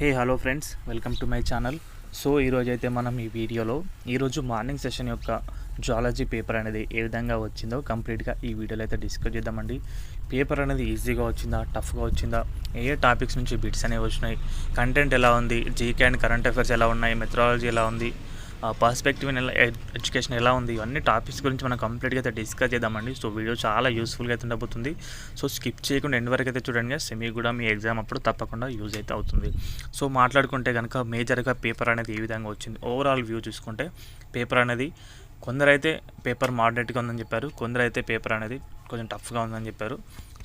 Hey hello friends. Welcome to my channel. So ఈరోజు అయితే మనం ఈ వీడియోలో ఈరోజు మార్నింగ్ సెషన్ యొక్క జువాలజీ పేపర్ అనేది ఏ విధంగా వచ్చిందో కంప్లీట్గా ఈ వీడియోలో అయితే డిస్కస్ చేద్దామండి. పేపర్ అనేది ఈజీగా వచ్చిందా టఫ్గా వచ్చిందా? ఏ ఏ టాపిక్స్ నుంచి బిట్స్ అనేవి వచ్చినాయి? కంటెంట్ ఎలా ఉంది? జీకే అండ్ కరెంట్ అఫైర్స్ ఎలా ఉన్నాయి? మెథడాలజీ ఎలా ఉంది? పర్స్పెక్టివ్ ఎలా ఎడ్యుకేషన్ ఎలా ఉంది ఇవన్నీ టాపిక్స్ గురించి మనం కంప్లీట్గా అయితే డిస్కస్ చేద్దామండి. సో వీడియో చాలా యూస్ఫుల్గా అయితే ఉండబోతుంది. సో స్కిప్ చేయకుండా ఎండ్ వరకు అయితే చూడండి సెమీ కూడా మీ ఎగ్జామ్ అప్పుడు తప్పకుండా యూజ్ అయితే అవుతుంది. సో మాట్లాడుకుంటే కనుక మేజర్గా పేపర్ అనేది ఏ విధంగా వచ్చింది ఓవరాల్ వ్యూ చూసుకుంటే పేపర్ అనేది కొందరైతే పేపర్ మోడరేట్గా ఉందని చెప్పారు కొందరైతే పేపర్ అనేది కొంచెం టఫ్గా ఉందని చెప్పారు.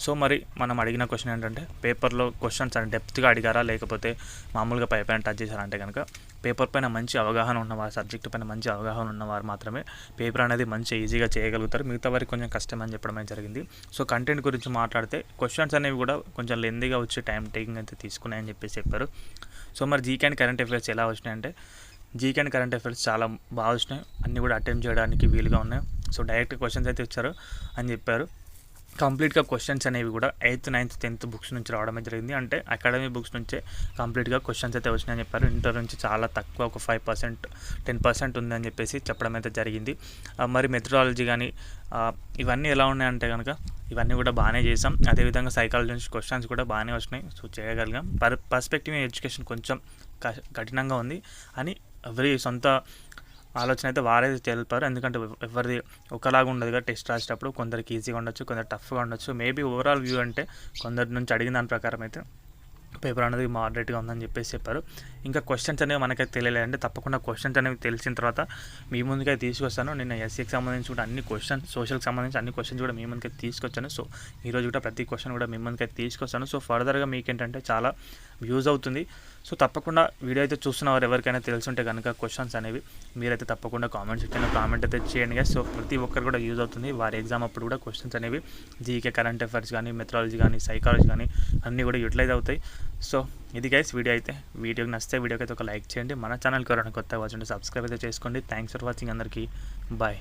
సో మరి మనం అడిగిన క్వశ్చన్ ఏంటంటే పేపర్లో క్వశ్చన్స్ అని డెప్త్గా అడిగారా? లేకపోతే మామూలుగా పై పైన టచ్ చేశారంటే కనుక పేపర్ పైన మంచి అవగాహన ఉన్నవారు సబ్జెక్ట్ పైన మంచి అవగాహన ఉన్నవారు మాత్రమే పేపర్ అనేది మంచి ఈజీగా చేయగలుగుతారు. మిగతా వారికి కొంచెం కష్టం అని చెప్పడం జరిగింది. సో కంటెంట్ గురించి మాట్లాడితే క్వశ్చన్స్ అనేవి కూడా కొంచెం లెందీగా వచ్చి టైం టేకింగ్ అయితే తీసుకున్నాయని చెప్పేసి చెప్పారు. సో మరి జీకే అండ్ కరెంట్ అఫైర్స్ ఎలా వచ్చినాయంటే జీకే అండ్ కరెంట్ అఫైర్స్ చాలా బాగా వచ్చినాయి. అన్నీ కూడా అటెంప్ట్ చేయడానికి వీలుగా ఉన్నాయి. సో డైరెక్ట్ క్వశ్చన్స్ అయితే ఇచ్చారు అని చెప్పారు. కంప్లీట్గా క్వశ్చన్స్ అనేవి కూడా ఎయిత్ నైన్త్ టెన్త్ బుక్స్ నుంచి రావడమే జరిగింది. అంటే అకాడమీ బుక్స్ నుంచే కంప్లీట్గా క్వశ్చన్స్ అయితే వచ్చినాయని చెప్పారు. ఇంటర్ నుంచి చాలా తక్కువ ఒక ఫైవ్ పర్సెంట్ టెన్ పర్సెంట్ ఉందని చెప్పేసి చెప్పడం అయితే జరిగింది. మరి మెథడాలజీ కానీ ఇవన్నీ ఎలా ఉన్నాయంటే కనుక ఇవన్నీ కూడా బాగానే చేసాం అదేవిధంగా సైకాలజీ నుంచి క్వశ్చన్స్ కూడా బాగానే వచ్చినాయి. సో చేయగలిగాం. పర్ పర్స్పెక్టివ్ ఎడ్యుకేషన్ కొంచెం క- కఠినంగా ఉంది. అని ఎవరి సొంత ఆలోచన అయితే వారే తెలిపారు ఎందుకంటే ఎవరిది ఒకలాగా ఉండదు కదా టెస్ట్ రాసేటప్పుడు. కొందరికి ఈజీగా ఉండొచ్చు కొందరు టఫ్గా ఉండొచ్చు. మేబీ ఓవరాల్ వ్యూ అంటే కొందరి నుంచి అడిగిన దాని ప్రకారం అయితే పేపర్ అనేది మోడరేట్గా ఉందని చెప్పేసి చెప్పారు. ఇంకా క్వశ్చన్స్ అనేవి మనకైతే తెలియలేదు అంటే తప్పకుండా క్వశ్చన్స్ అనేవి తెలిసిన తర్వాత మీ ముందుకైతే తీసుకొస్తాను. నేను ఎస్సీకి సంబంధించి కూడా అన్ని క్వశ్చన్స్ సోషల్కి సంబంధించి అన్ని క్వశ్చన్స్ కూడా మీ ముందుకైతే తీసుకొచ్చాను. సో ఈరోజు కూడా ప్రతి క్వశ్చన్ కూడా మీ ముందుకైతే తీసుకొస్తాను. సో ఫర్దర్గా మీకు ఏంటంటే చాలా యూజ్ అవుతుంది. సో తప్పకుండా వీడియో అయితే చూస్తున్న వారు ఎవరికైనా తెలుసుంటే కనుక క్వశ్చన్స్ అనేవి మీరైతే తప్పకుండా కామెంట్ సెక్షన్లో కామెంట్ అయితే చేయండి guys. సో ప్రతి ఒక్కరు కూడా యూజ్ అవుతుంది. వారి ఎగ్జామ్ అప్పుడు కూడా క్వశ్చన్స్ అనేవి జీకే కరెంట్ అఫైర్స్ కానీ మెథడాలజీ కానీ సైకాలజీ కానీ అన్నీ కూడా యూటిలైజ్ అవుతాయి. సో ఇది గైస్ వీడియో అయితే. వీడియోకి నచ్చితే వీడియోకి అయితే ఒక లైక్ చేయండి. మన ఛానల్కి ఎవరైనా కొత్తగా వచ్చి సబ్స్క్రైబ్ అయితే చేసుకోండి. థ్యాంక్స్ ఫర్ వాచింగ్ అందరికీ. బాయ్